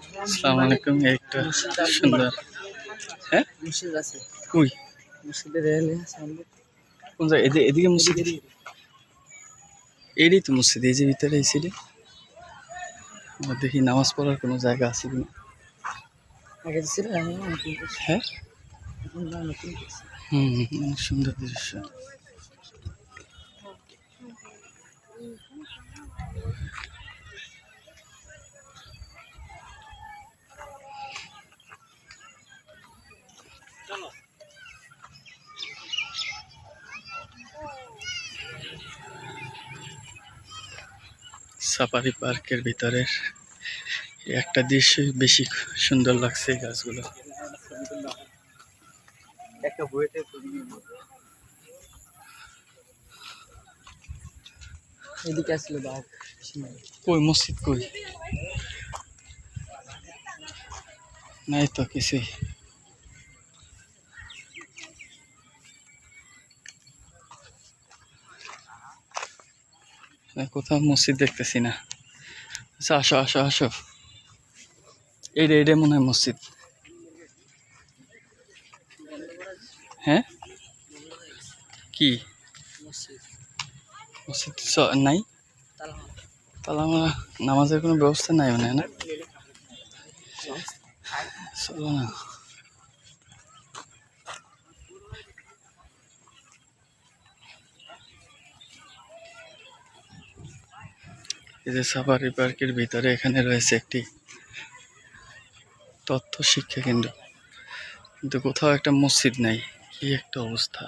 আসসালামু আলাইকুম এই একটা সুন্দর। হ্যাঁ? মসজিদ আছে। কই? মসজিদের রেলে কোন জায়গায় এদিকে এদিকে মসজিদ এরই তো মসজিদ এই যে ভিতরে এই সাইডে দেখি নামাজ পড়ার কোনো জায়গা আছে কিনা? আগে ছিল। হ্যাঁ? হুম সুন্দর দৃশ্য। সাফারি পার্কের ভিতরের একটা দৃশ্যই বেশি সুন্দর লাগছে এই গাছগুলো। এদিকে আসলে বাঘ কই মসজিদ কই? নাই তো কিছুই। কোথাও মসজিদ দেখতেছি না। আচ্ছা আসো আসো আসো। এইটা এইটা মনে হয় মসজিদ। হ্যাঁ? কি? মসজিদ। মসজিদ নাই? তাহলে আমরা নামাজের কোনো ব্যবস্থা নাই মানে না? চলো না। যে সাফারি পার্কের ভিতরে এখানে রয়েছে একটি তথ্য শিক্ষা কেন্দ্র। কিন্তু কোথাও একটা মসজিদ নাই, কি একটা অবস্থা?